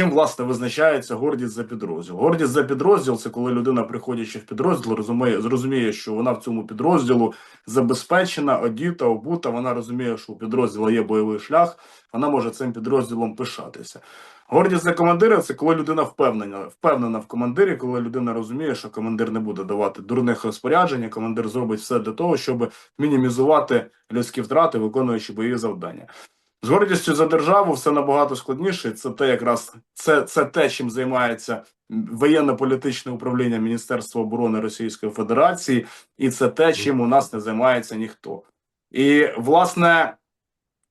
чим власне визначається гордість за підрозділ? Гордість за підрозділ це коли людина, приходячи в підрозділ, розуміє, зрозуміє, що вона в цьому підрозділу забезпечена, одіта, обута. Вона розуміє, що у підрозділу є бойовий шлях, вона може цим підрозділом пишатися. Гордість за командира це коли людина впевнена, впевнена в командирі, коли людина розуміє, що командир не буде давати дурних розпоряджень, командир зробить все для того, щоб мінімізувати людські втрати, виконуючи бойові завдання. З гордістю за державу все набагато складніше. Це те, якраз це, це те, чим займається воєнно-політичне управління Міністерства оборони Російської Федерації, і це те, чим у нас не займається ніхто. І власне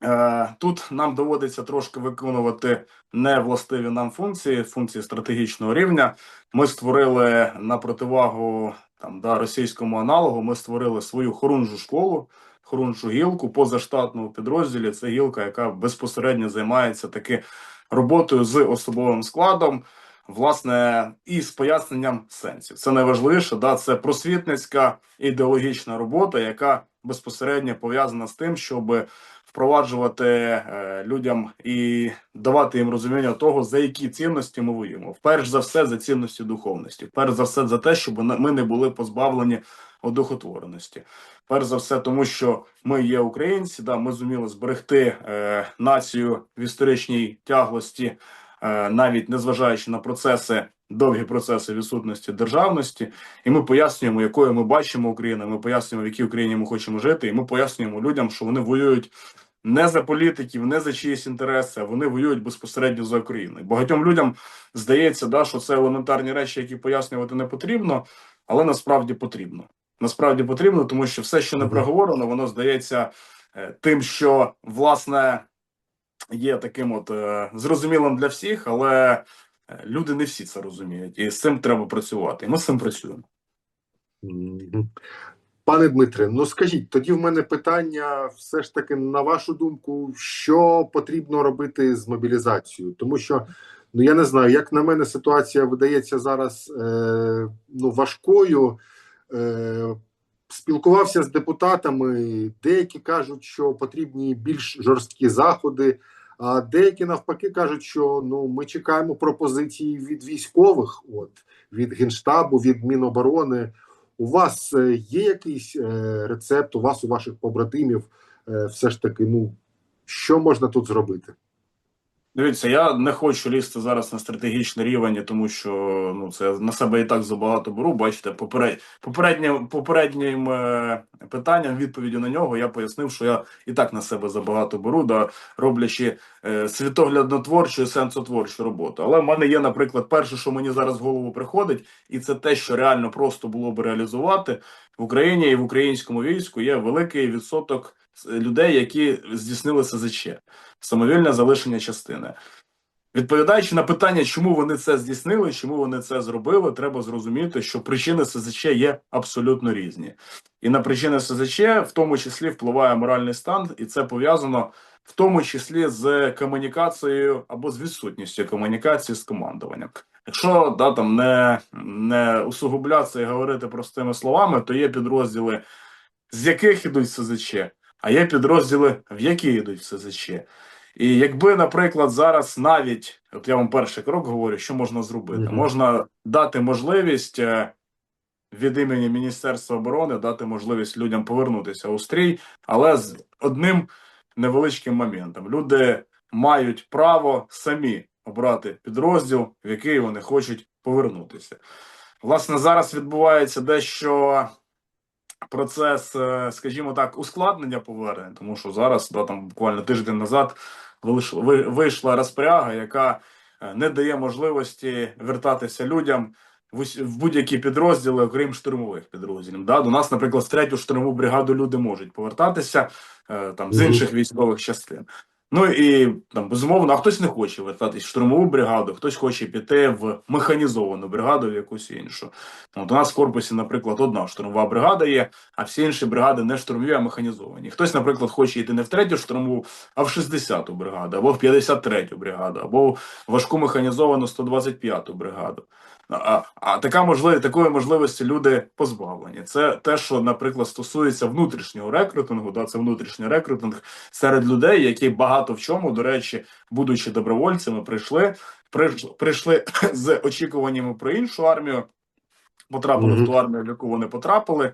е, тут нам доводиться трошки виконувати невластиві нам функції, функції стратегічного рівня. Ми створили на противагу там да російському аналогу. Ми створили свою хорунжу школу хорунжу гілку позаштатному підрозділі. Це гілка, яка безпосередньо займається таки роботою з особовим складом, власне, і з поясненням сенсів. Це найважливіше, да, це просвітницька ідеологічна робота, яка безпосередньо пов'язана з тим, щоб впроваджувати е, людям і давати їм розуміння того, за які цінності ми воюємо. Перш за все, за цінності духовності, перш за все, за те, щоб ми не були позбавлені одухотвореності. Перш за все, тому що ми є українці, да, ми зуміли зберегти е, націю в історичній тяглості, е, навіть незважаючи на процеси. Довгі процеси відсутності державності, і ми пояснюємо, якою ми бачимо Україну. Ми пояснюємо, в якій Україні ми хочемо жити, і ми пояснюємо людям, що вони воюють не за політиків, не за чиїсь інтереси, а вони воюють безпосередньо за Україну. Багатьом людям здається, да, що це елементарні речі, які пояснювати не потрібно, але насправді потрібно насправді потрібно, тому що все, що не проговорено, воно здається е, тим, що власне є таким от е, зрозумілим для всіх, але е, люди не всі це розуміють, і з цим треба працювати. І ми з цим працюємо. Пане Дмитре, ну скажіть, тоді в мене питання, все ж таки, на вашу думку, що потрібно робити з мобілізацією? Тому що, ну я не знаю, як на мене ситуація видається зараз е, ну, важкою. Е, спілкувався з депутатами. Деякі кажуть, що потрібні більш жорсткі заходи. А деякі навпаки кажуть, що ну ми чекаємо пропозиції від військових, от від генштабу, від Міноборони. У вас е, є якийсь е, рецепт? У вас, у ваших побратимів, все ж таки, ну що можна тут зробити? Дивіться, я не хочу лізти зараз на стратегічний рівень, тому що ну це на себе і так забагато беру. Бачите, поперед, попереднім попереднім питанням, відповіді на нього, я пояснив, що я і так на себе забагато беру, да роблячи е, світогляднотворчу і сенсотворчу роботу. Але в мене є, наприклад, перше, що мені зараз в голову приходить, і це те, що реально просто було б реалізувати в Україні і в українському війську. Є великий відсоток людей, які здійснили СЗЧ самовільне залишення частини. Відповідаючи на питання, чому вони це здійснили, чому вони це зробили, треба зрозуміти, що причини СЗЧ є абсолютно різні, і на причини СЗЧ в тому числі впливає моральний стан, і це пов'язано в тому числі з комунікацією або з відсутністю комунікації з командуванням. Якщо да там не не усугублятися і говорити простими словами, то є підрозділи, з яких ідуть СЗЧ, а є підрозділи, в які йдуть СЗЧ. І якби, наприклад, зараз навіть от я вам перший крок говорю, що можна зробити, mm -hmm. можна дати можливість е, від імені Міністерства оборони дати можливість людям повернутися у стрій, але з одним невеличким моментом люди мають право самі обрати підрозділ, в який вони хочуть повернутися. Власне, зараз відбувається дещо процес, е, скажімо так, ускладнення повернень, тому що зараз да, там буквально тиждень назад вийшла розпряга, яка е, не дає можливості вертатися людям в будь-які підрозділи, окрім штурмових підрозділів. Да? До нас, наприклад, в третю штурмову бригаду люди можуть повертатися е, там з інших військових частин. Ну і там безумовно, а хтось не хоче вертатись в штурмову бригаду, хтось хоче піти в механізовану бригаду, в якусь іншу. От у нас в корпусі, наприклад, одна штурмова бригада є, а всі інші бригади не штурмові, а механізовані. Хтось, наприклад, хоче йти не в третю штурмову, а в 60-ту бригаду, або в 53-ю бригаду, або в важку механізовану 125-ту бригаду. А, а така можливість, такої можливості люди позбавлені. Це те, що, наприклад, стосується внутрішнього рекрутингу, да, це внутрішній рекрутинг серед людей, які багато в чому, до речі, будучи добровольцями, прийшли, прийшли, прийшли з очікуваннями про іншу армію, потрапили Мгм. в ту армію, в яку вони потрапили,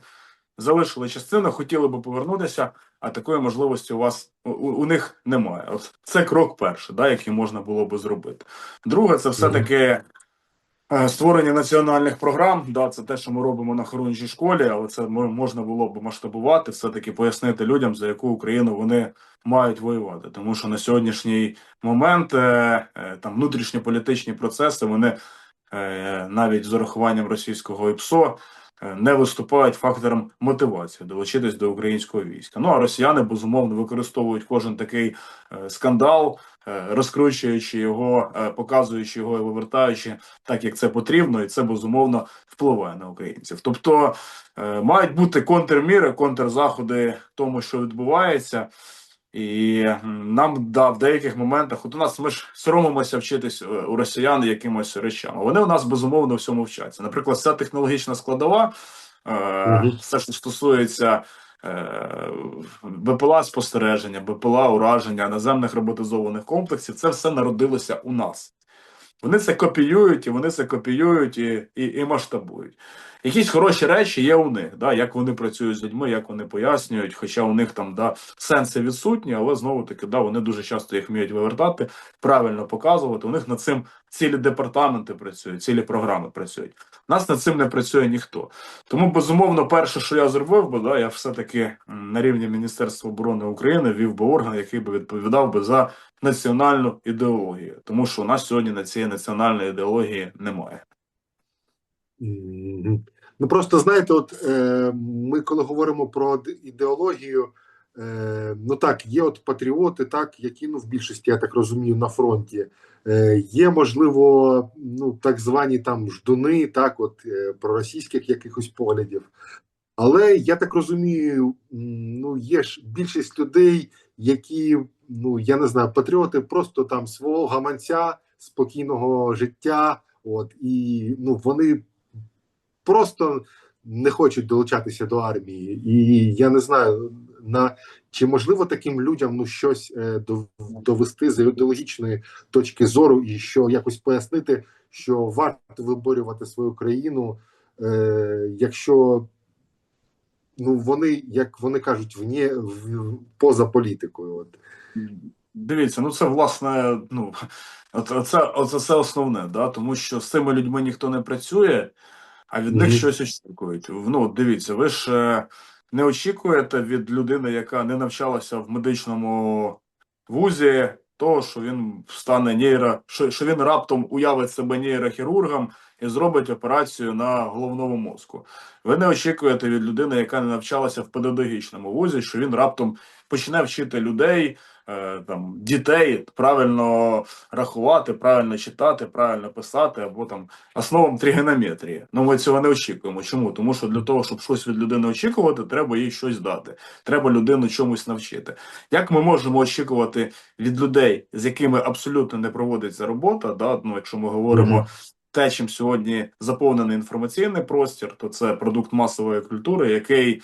залишили частину, хотіли би повернутися, а такої можливості у вас у, у них немає. От це крок перший, да, який можна було би зробити. Друге, це все-таки е, створення національних програм. Да, це те, що ми робимо на Хорунжій школі, але це можна було б масштабувати, все-таки пояснити людям, за яку Україну вони мають воювати. Тому що на сьогоднішній момент е, е, там внутрішньополітичні процеси вони е, навіть з урахуванням російського ІПСО е, не виступають фактором мотивації долучитись до українського війська. Ну а росіяни безумовно використовують кожен такий е, скандал, е, розкручуючи його, е, показуючи його і вивертаючи так, як це потрібно, і це безумовно впливає на українців. Тобто е, мають бути контрміри, контрзаходи тому, що відбувається. І нам да, в деяких моментах, от у нас ми ж соромимося вчитись е, у росіян якимось речам. Вони у нас безумовно всьому вчаться. Наприклад, вся технологічна складова, е, все, що стосується е, БПЛА спостереження, БПЛА ураження, наземних роботизованих комплексів, це все народилося у нас. Вони це копіюють, і вони це копіюють і, і, і масштабують. Якісь хороші речі є у них, да, як вони працюють з людьми, як вони пояснюють, хоча у них там да, сенси відсутні, але знову таки да, вони дуже часто їх вміють вивертати, правильно показувати. У них над цим цілі департаменти працюють, цілі програми працюють. Нас над цим не працює ніхто. Тому, безумовно, перше, що я зробив би, да, я все-таки на рівні Міністерства оборони України вів би орган, який би відповідав би за національну ідеологію, тому що у нас сьогодні на цієї національної ідеології немає. Ну просто знаєте, от е, ми коли говоримо про ідеологію, е, ну так, є от патріоти, так, які ну в більшості, я так розумію, на фронті. Е, є, можливо, ну так звані там ждуни, так, от е, проросійських якихось поглядів. Але я так розумію, ну є ж більшість людей, які, ну я не знаю, патріоти просто там свого гаманця, спокійного життя, от і ну вони просто не хочуть долучатися до армії. І я не знаю, на чи можливо таким людям ну щось е, довести з ідеологічної точки зору, і що якось пояснити, що варто виборювати свою країну, е, якщо ну вони, як вони кажуть, вні, в, поза політикою. От. Дивіться, ну це власне, ну оце, оце це основне, да, тому що з цими людьми ніхто не працює, а від них Мгм. щось очікують. Ну, дивіться, ви ж е, не очікуєте від людини, яка не навчалася в медичному вузі, того, що він стане нейро, що, що він раптом уявить себе нейрохірургом і зробить операцію на головному мозку. Ви не очікуєте від людини, яка не навчалася в педагогічному вузі, що він раптом почне вчити людей, там дітей правильно рахувати, правильно читати, правильно писати, або там основам тригонометрії. Ну ми цього не очікуємо. Чому? Тому що для того, щоб щось від людини очікувати, треба їй щось дати. Треба людину чомусь навчити. Як ми можемо очікувати від людей, з якими абсолютно не проводиться робота? Да? Ну, якщо ми говоримо. Те, чим сьогодні заповнений інформаційний простір, то це продукт масової культури, який е,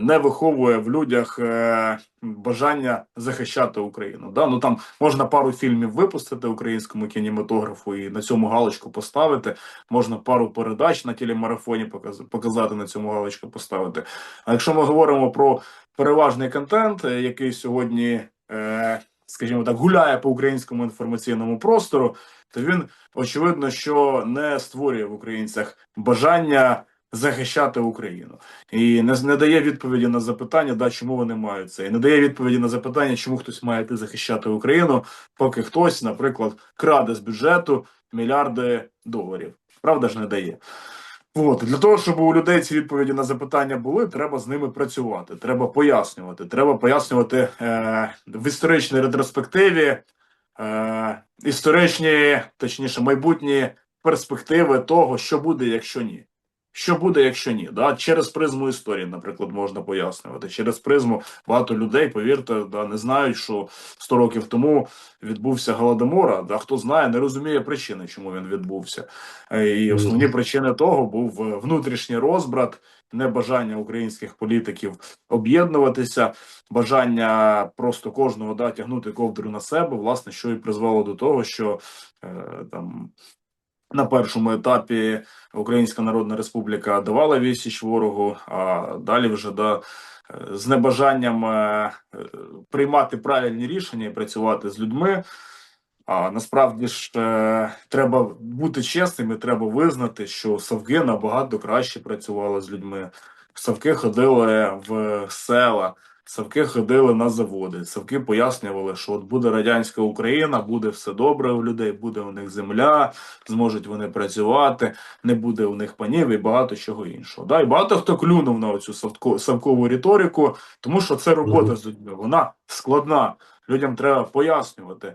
не виховує в людях е, бажання захищати Україну. Да? Ну там можна пару фільмів випустити українському кінематографу і на цьому галочку поставити. Можна пару передач на телемарафоні показ- показати на цьому галочку поставити. А якщо ми говоримо про переважний контент, е, який сьогодні, е, скажімо так, гуляє по українському інформаційному простору, то він очевидно, що не створює в українцях бажання захищати Україну і не, не дає відповіді на запитання, да, чому вони мають це, і не дає відповіді на запитання, чому хтось має йти захищати Україну, поки хтось, наприклад, краде з бюджету мільярди доларів. Правда ж не дає. От для того, щоб у людей ці відповіді на запитання були, треба з ними працювати, треба пояснювати. Треба пояснювати е, в історичній ретроспективі е, історичні, точніше, майбутні перспективи того, що буде, якщо ні. Що буде, якщо ні? Да? Через призму історії, наприклад, можна пояснювати. Через призму багато людей, повірте, да, не знають, що 100 років тому відбувся голодомор, да, хто знає, не розуміє причини, чому він відбувся. Е, І основні причини того був е, внутрішній розбрат, небажання українських політиків об'єднуватися, бажання просто кожного да, тягнути ковдру на себе, власне, що і призвело до того, що е, там. На першому етапі Українська Народна Республіка давала відсіч ворогу, а далі вже да, е, з небажанням е, е, приймати правильні рішення і працювати з людьми. А насправді ж треба бути чесним і треба визнати, що Савки набагато краще працювали з людьми. Савки ходили в села, Савки ходили на заводи. Савки пояснювали, що от буде радянська Україна, буде все добре у людей, буде у них земля, зможуть вони працювати, не буде у них панів і багато чого іншого. Да? І багато хто клюнув на цю савкову риторику, тому що це робота з людьми. Вона складна. Людям треба пояснювати,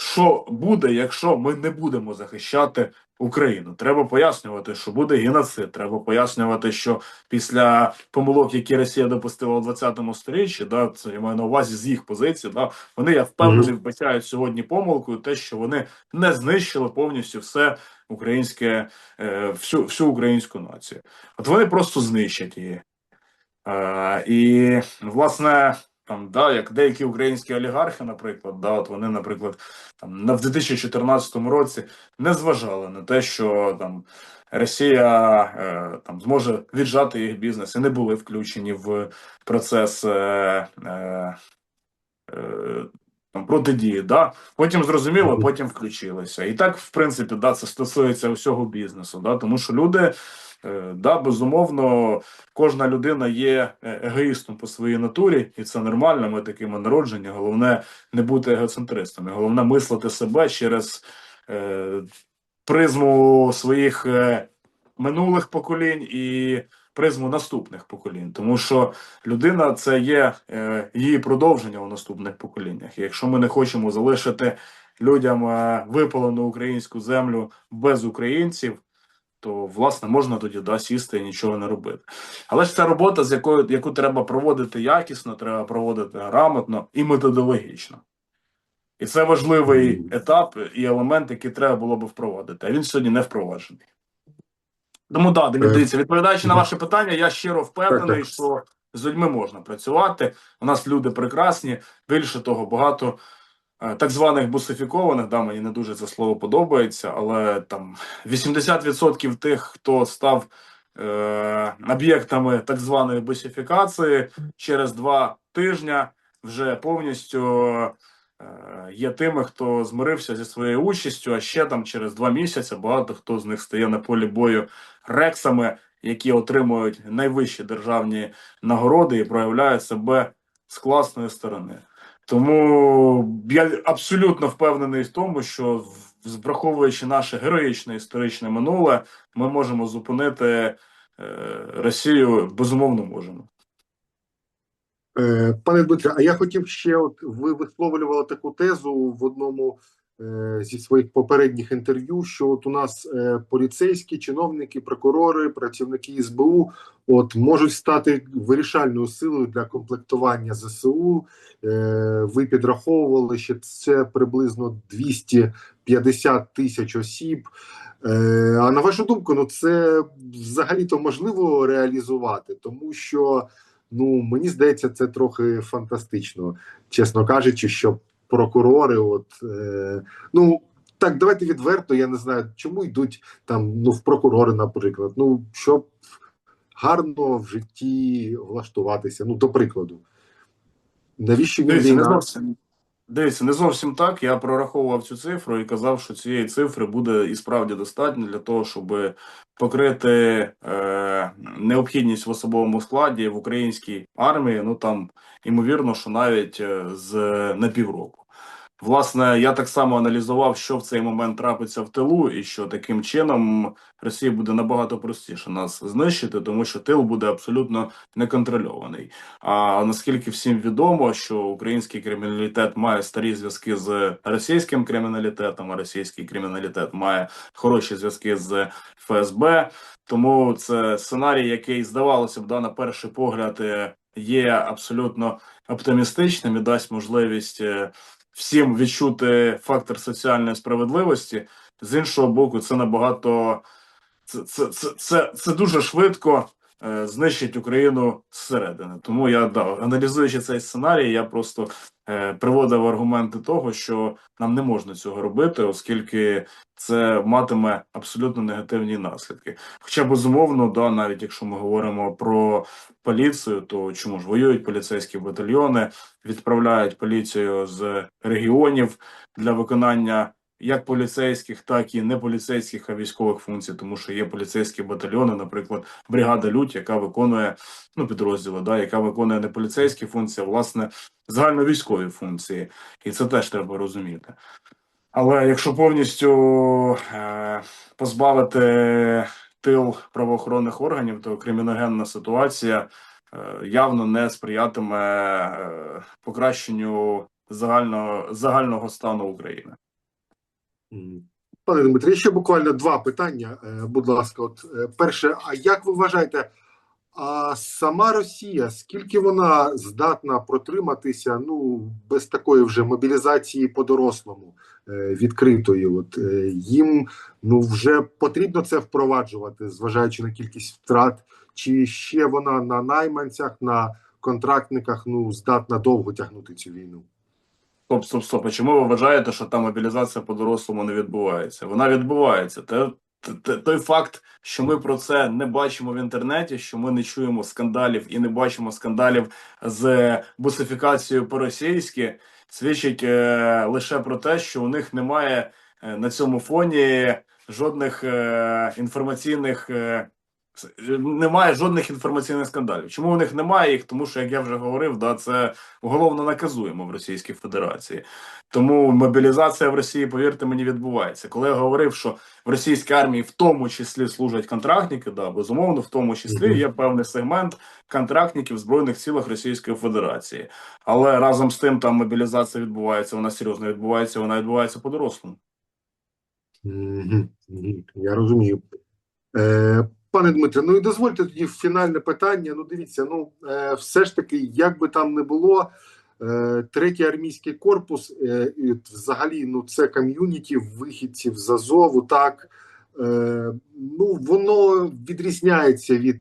що буде, якщо ми не будемо захищати Україну. Треба пояснювати, що буде геноцид. Треба пояснювати, що після помилок, які Росія допустила у 20 сторіччі, да, це я маю на увазі з їх позиції, да, вони, я впевнений, вбачають сьогодні помилкою, те, що вони не знищили повністю все українське, е, всю, всю українську націю. От вони просто знищать її. Е, і, власне, там, да, як деякі українські олігархи, наприклад, да, от вони, наприклад, там в 2014 році не зважали на те, що там Росія е, там зможе віджати їх бізнес, і не були включені в процес е, е, е, там, протидії. Да? Потім зрозуміло, потім включилися. І так, в принципі, да, це стосується усього бізнесу, да, тому що люди. е, Да, безумовно, кожна людина є е, егоїстом по своїй натурі, і це нормально. Ми такими народжені. Головне не бути егоцентристами. Головне мислити себе через е, призму своїх е, минулих поколінь і призму наступних поколінь. Тому що людина це є е, її продовження у наступних поколіннях. І якщо ми не хочемо залишити людям е, випалену українську землю без українців. То власне можна тоді да, сісти і нічого не робити. Але ж це робота, з якою яку треба проводити якісно, треба проводити грамотно і методологічно. І це важливий етап і елемент, який треба було би впровадити. А він сьогодні не впроваджений. Тому да, Е, дивіться, відповідаючи на ваше питання, я щиро впевнений, Так, так. що з людьми можна працювати. У нас люди прекрасні. Більше того, багато е, так званих бусифікованих, да, мені не дуже це слово подобається, але там 80% тих, хто став е, об'єктами так званої бусифікації, через два тижня вже повністю є тими, хто змирився зі своєю участю, а ще там через два місяці багато хто з них стає на полі бою рексами, які отримують найвищі державні нагороди і проявляють себе з класної сторони. Тому я абсолютно впевнений в тому, що враховуючи наше героїчне історичне минуле, ми можемо зупинити е, Росію. Безумовно, можемо. Е, Пане Дмитре, а я хотів ще, от ви висловлювали таку тезу в одному е, зі своїх попередніх інтерв'ю, що от у нас е, поліцейські, чиновники, прокурори, працівники СБУ от можуть стати вирішальною силою для комплектування ЗСУ. Ви підраховували, що це приблизно 250 тисяч осіб. А на вашу думку, ну це взагалі-то можливо реалізувати, тому що. Ну, мені здається, це трохи фантастично, чесно кажучи, що прокурори, от е, ну так, давайте відверто. Я не знаю, чому йдуть там ну в прокурори, наприклад. Ну щоб гарно в житті влаштуватися. Ну, до прикладу, навіщо він війна? Дивіться, не зовсім так. Я прораховував цю цифру і казав, що цієї цифри буде і справді достатньо для того, щоб покрити е, необхідність в особовому складі в українській армії. Ну там ймовірно, що навіть е, з на півроку. Власне, я так само аналізував, що в цей момент трапиться в тилу, і що таким чином Росії буде набагато простіше нас знищити, тому що тил буде абсолютно неконтрольований. А наскільки всім відомо, що український криміналітет має старі зв'язки з російським криміналітетом, а російський криміналітет має хороші зв'язки з ФСБ. Тому це сценарій, який здавалося б, да, на перший погляд е, є абсолютно оптимістичним і дасть можливість е, всім відчути фактор соціальної справедливості. З іншого боку, це набагато це, це, це, це, це дуже швидко знищить Україну зсередини. Тому я да, аналізуючи цей сценарій, я просто е, приводив аргументи того, що нам не можна цього робити, оскільки це матиме абсолютно негативні наслідки. Хоча безумовно, да, навіть якщо ми говоримо про поліцію, то чому ж воюють поліцейські батальйони, відправляють поліцію з регіонів для виконання як поліцейських, так і неполіцейських а військових функцій, тому що є поліцейські батальйони, наприклад, бригада Людь, яка виконує ну підрозділи, да, яка виконує не поліцейські функції, а власне загальновійськові функції, і це теж треба розуміти. Але якщо повністю е, позбавити тил правоохоронних органів, то криміногенна ситуація е, явно не сприятиме е, покращенню загального загального стану України. Пане Дмитре, ще буквально два питання. Е, Будь ласка, от е, перше, а як ви вважаєте, а сама Росія, скільки вона здатна протриматися ну, без такої вже мобілізації по-дорослому е, відкритої? От їм ну, вже потрібно це впроваджувати, зважаючи на кількість втрат, чи ще вона на найманцях, на контрактниках ну, здатна довго тягнути цю війну? Стоп, стоп, стоп. А чому ви вважаєте, що там мобілізація по-дорослому не відбувається? Вона відбувається. Те, те- той факт, що ми про це не бачимо в інтернеті, що ми не чуємо скандалів і не бачимо скандалів з бусифікацією по-російськи, свідчить е, лише про те, що у них немає е, на цьому фоні жодних е, інформаційних. Е, немає жодних інформаційних скандалів. Чому у них немає їх? Тому що, як я вже говорив, да, це уголовно наказуємо в Російській Федерації. Тому мобілізація в Росії, повірте мені, відбувається. Коли я говорив, що в російській армії в тому числі служать контрактники, да, безумовно, в тому числі є певний сегмент контрактників в Збройних силах Російської Федерації. Але разом з тим там мобілізація відбувається, вона серйозно відбувається, вона відбувається по-дорослому. Мгм, мгм, Я розумію. Е, пане Дмитре, ну і дозвольте тоді фінальне питання. Ну, дивіться, ну е, все ж таки, як би там не було, е, третій армійський корпус, е, і взагалі, ну це ком'юніті вихідців з Азову, так ну воно відрізняється від.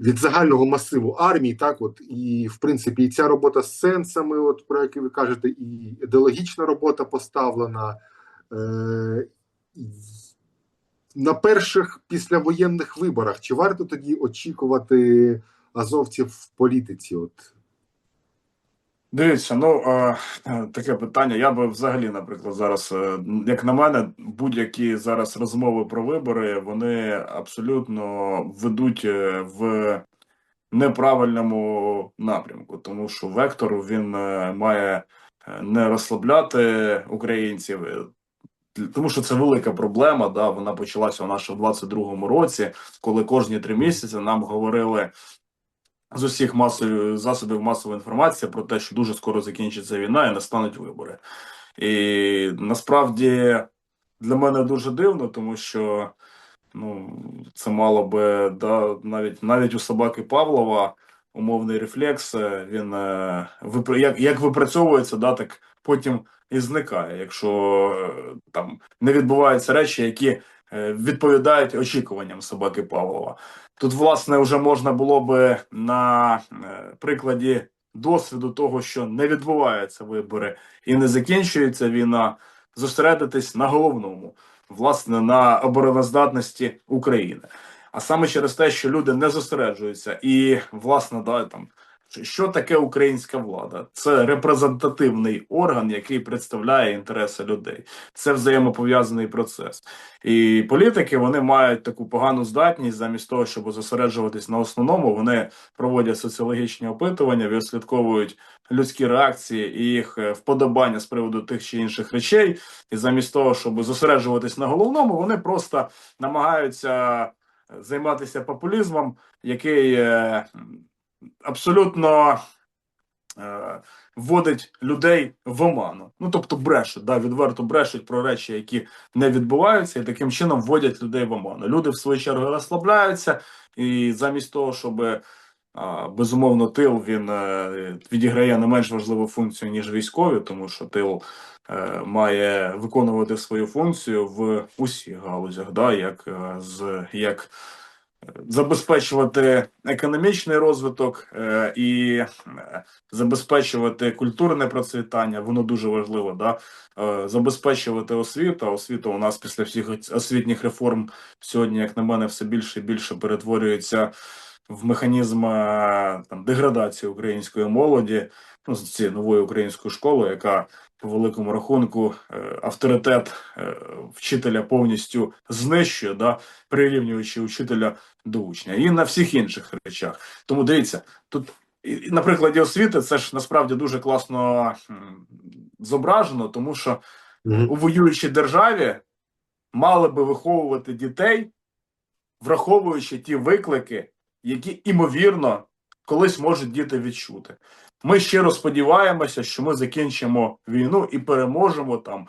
Від загального масиву армії, так от і в принципі, і ця робота з сенсами, от про які ви кажете, і ідеологічна робота поставлена. На перших післявоєнних виборах чи варто тоді очікувати азовців в політиці? От Дивіться, ну е, таке питання. Я би взагалі, наприклад, зараз, е, як на мене, будь-які зараз розмови про вибори, вони абсолютно ведуть е, в неправильному напрямку, тому що вектор він має не розслабляти українців. Тому що це велика проблема. Да, вона почалася у нас в 22-му році, коли кожні три місяці нам говорили з усіх масових засобів масової інформації про те, що дуже скоро закінчиться війна і настануть вибори. І насправді для мене дуже дивно, тому що ну, це мало би да, навіть навіть у собаки Павлова умовний рефлекс, е, він е, як, як випрацьовується, да, так потім і зникає, якщо е, там не відбуваються речі, які е, відповідають очікуванням собаки Павлова. Тут, власне, вже можна було би на е, прикладі досвіду того, що не відбуваються вибори і не закінчується війна, зосередитись на головному, власне, на обороноздатності України. А саме через те, що люди не зосереджуються, і власне, да, там що таке українська влада? Це репрезентативний орган, який представляє інтереси людей. Це взаємопов'язаний процес. І політики вони мають таку погану здатність, замість того, щоб зосереджуватись на основному, вони проводять соціологічні опитування, відслідковують людські реакції і їх е, вподобання з приводу тих чи інших речей. І замість того, щоб зосереджуватись на головному, вони просто намагаються е, займатися популізмом, який е, абсолютно е, вводить людей в оману. Ну тобто брешуть, да, відверто брешуть про речі, які не відбуваються, і таким чином вводять людей в оману. Люди в свою чергу розслабляються, і замість того, щоб безумовно, тил він е, відіграє не менш важливу функцію, ніж військові, тому що тил е, має виконувати свою функцію в усіх галузях, да, як, е, з, як е, забезпечувати економічний розвиток е, і е, забезпечувати культурне процвітання, воно дуже важливо, да? е, забезпечувати освіту. Освіта у нас після всіх освітніх реформ сьогодні, як на мене, все більше і більше перетворюється в механізм там, деградації української молоді, ну, з цією новою українською школою, яка по великому рахунку е, авторитет е, вчителя повністю знищує, да, прирівнюючи учителя до учня, і на всіх інших речах. Тому дивіться, тут на прикладі освіти це ж насправді дуже класно зображено, тому що у воюючій державі мали би виховувати дітей, враховуючи ті виклики, які імовірно колись можуть діти відчути. Ми щиро сподіваємося, що ми закінчимо війну і переможемо там.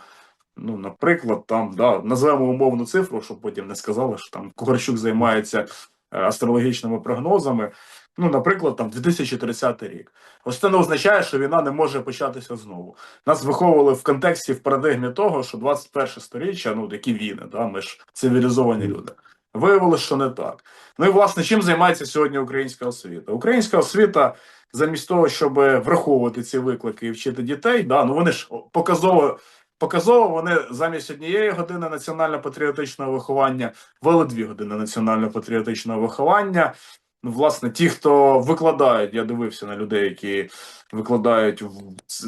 Ну, наприклад, там да, назвемо умовну цифру, щоб потім не сказали, що там Кухарчук займається е, астрологічними прогнозами. Ну, наприклад, там 2030 рік. Ось це не означає, що війна не може початися знову. Нас виховували в контексті в парадигмі того, що 21 сторіччя, ну які війни, да, ми ж цивілізовані люди. Виявилося, що не так. Ну і власне, чим займається сьогодні українська освіта? Українська освіта, замість того, щоб враховувати ці виклики і вчити дітей, да, ну вони ж показово. Показово вони замість однієї години національно-патріотичного виховання вели дві години національно-патріотичного виховання. Ну, власне, ті, хто викладають, я дивився на людей, які викладають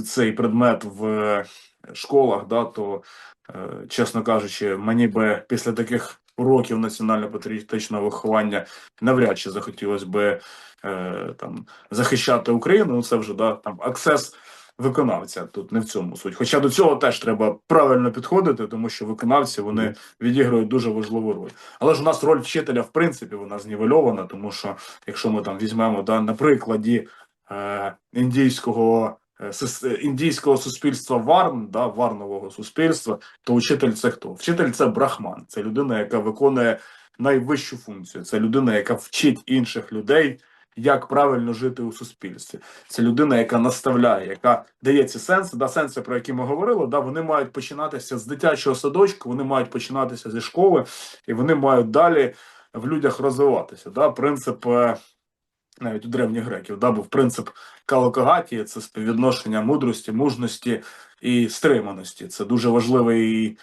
цей предмет в школах, да, то, е, чесно кажучи, мені би після таких уроків національно-патріотичного виховання навряд чи захотілося би е, там захищати Україну. Ну, це вже да, там аксес виконавця. Тут не в цьому суть. Хоча до цього теж треба правильно підходити, тому що виконавці вони відіграють дуже важливу роль. Але ж у нас роль вчителя, в принципі, вона знівельована, тому що якщо ми там візьмемо да, на прикладі е, індійського. Е, сис- Індійського суспільства варн, да, варнового суспільства, то учитель це хто? Вчитель це брахман, це людина, яка виконує найвищу функцію. Це людина, яка вчить інших людей, як правильно жити у суспільстві. Це людина, яка наставляє, яка дає ці сенси, да, сенси, про які ми говорили, да, вони мають починатися з дитячого садочку, вони мають починатися зі школи, і вони мають далі в людях розвиватися. Да. Принцип е, навіть у древніх греків да, був принцип калокагатії, це співвідношення мудрості, мужності і стриманості. Це дуже важливий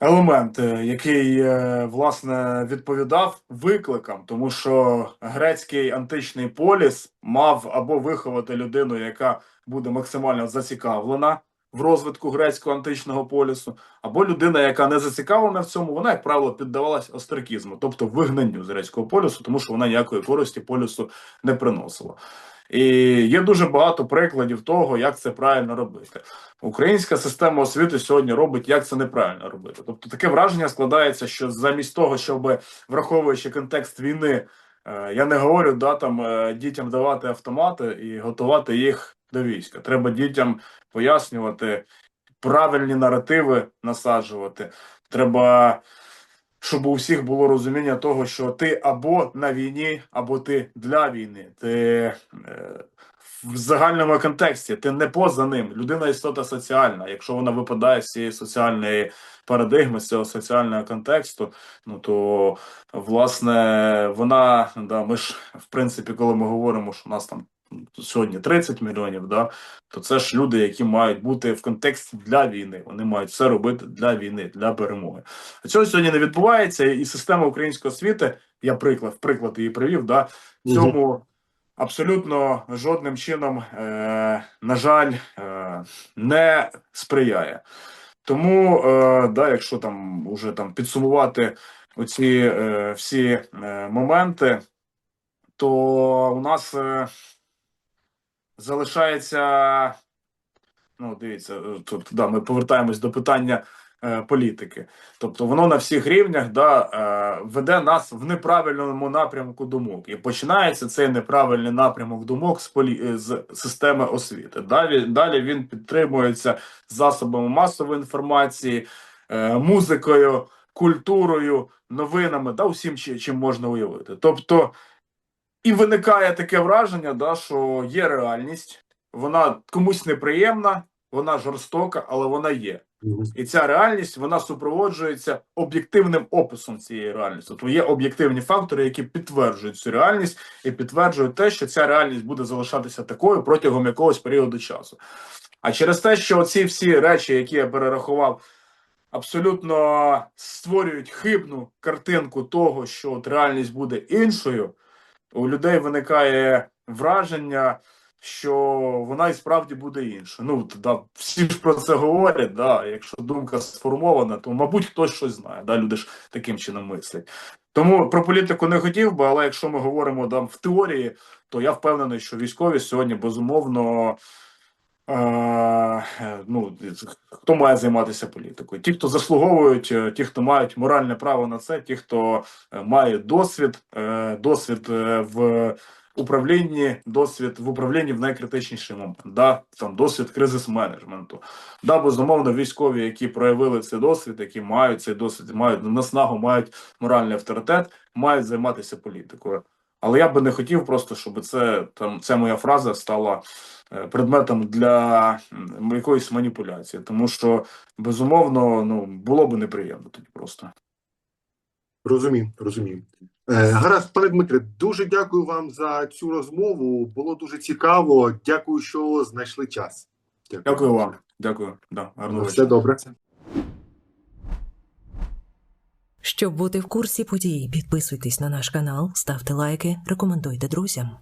елемент, е, який е, власне відповідав викликам, тому що грецький античний поліс мав або виховати людину, яка буде максимально зацікавлена в розвитку грецького античного полісу, або людина, яка не зацікавлена в цьому, вона, як правило, піддавалась остракізму, тобто вигнанню з грецького полісу, тому що вона ніякої користі полісу не приносила. І є дуже багато прикладів того, як це правильно робити. Українська система освіти сьогодні робить, як це неправильно робити. Тобто таке враження складається, що замість того, щоб враховуючи контекст війни, е, я не говорю да, там, е, дітям давати автомати і готувати їх до війська. Треба дітям пояснювати правильні наративи насаджувати. Треба, щоб у всіх було розуміння того, що ти або на війні, або ти для війни. Ти е, в загальному контексті, ти не поза ним. Людина істота соціальна. Якщо вона випадає з цієї соціальної парадигми, з цього соціального контексту, ну то власне вона да, ми ж в принципі, коли ми говоримо, що у нас там сьогодні 30 мільйонів, да, то це ж люди, які мають бути в контексті для війни. Вони мають все робити для війни, для перемоги. А цього сьогодні не відбувається, і система української освіти, я приклад, приклад її привів, да, в цьому абсолютно жодним чином, е, на жаль, е, не сприяє. Тому, е, да, якщо там уже там підсумувати оці е, всі е, моменти, то у нас е, залишається. Ну, дивіться, е, тут да, ми повертаємось до питання е, політики. Тобто воно на всіх рівнях да, е, веде нас в неправильному напрямку думок. І починається цей неправильний напрямок думок з, полі... е, з системи освіти. Далі, далі він підтримується засобами масової інформації, е, музикою, культурою, новинами, да, усім, чим можна уявити. Тобто, і виникає таке враження, да, що є реальність, вона комусь неприємна, вона жорстока, але вона є. І ця реальність вона супроводжується об'єктивним описом цієї реальності. Тобто є об'єктивні фактори, які підтверджують цю реальність і підтверджують те, що ця реальність буде залишатися такою протягом якогось періоду часу. А через те, що ці всі речі, які я перерахував, абсолютно створюють хибну картинку того, що от реальність буде іншою, у людей виникає враження, що вона і справді буде інша. Ну да, всі ж про це говорять. Да, якщо думка сформована, то мабуть хтось щось знає. Да, люди ж таким чином мислять. Тому про політику не хотів би, але якщо ми говоримо там в теорії, то я впевнений, що військові сьогодні безумовно. Е, ну, хто має займатися політикою? Ті, хто заслуговують, е, ті, хто мають моральне право на це, ті, хто е, має досвід, досвід в управлінні, досвід в управлінні в найкритичніший момент, да, там досвід кризис менеджменту. Да, безумовно, військові, які проявили цей досвід, які мають цей досвід, мають наснагу, мають моральний авторитет, мають займатися політикою. Але я би не хотів просто, щоб це там ця моя фраза стала предметом для якоїсь маніпуляції, тому що безумовно ну було б неприємно тоді просто. Розумію, розумію. Е, гаразд, пане Дмитре, дуже дякую вам за цю розмову. Було дуже цікаво. Дякую, що знайшли час. Дякую вам. Дякую. Да, гарного Все добре. Щоб бути в курсі подій, підписуйтесь на наш канал, ставте лайки, рекомендуйте друзям.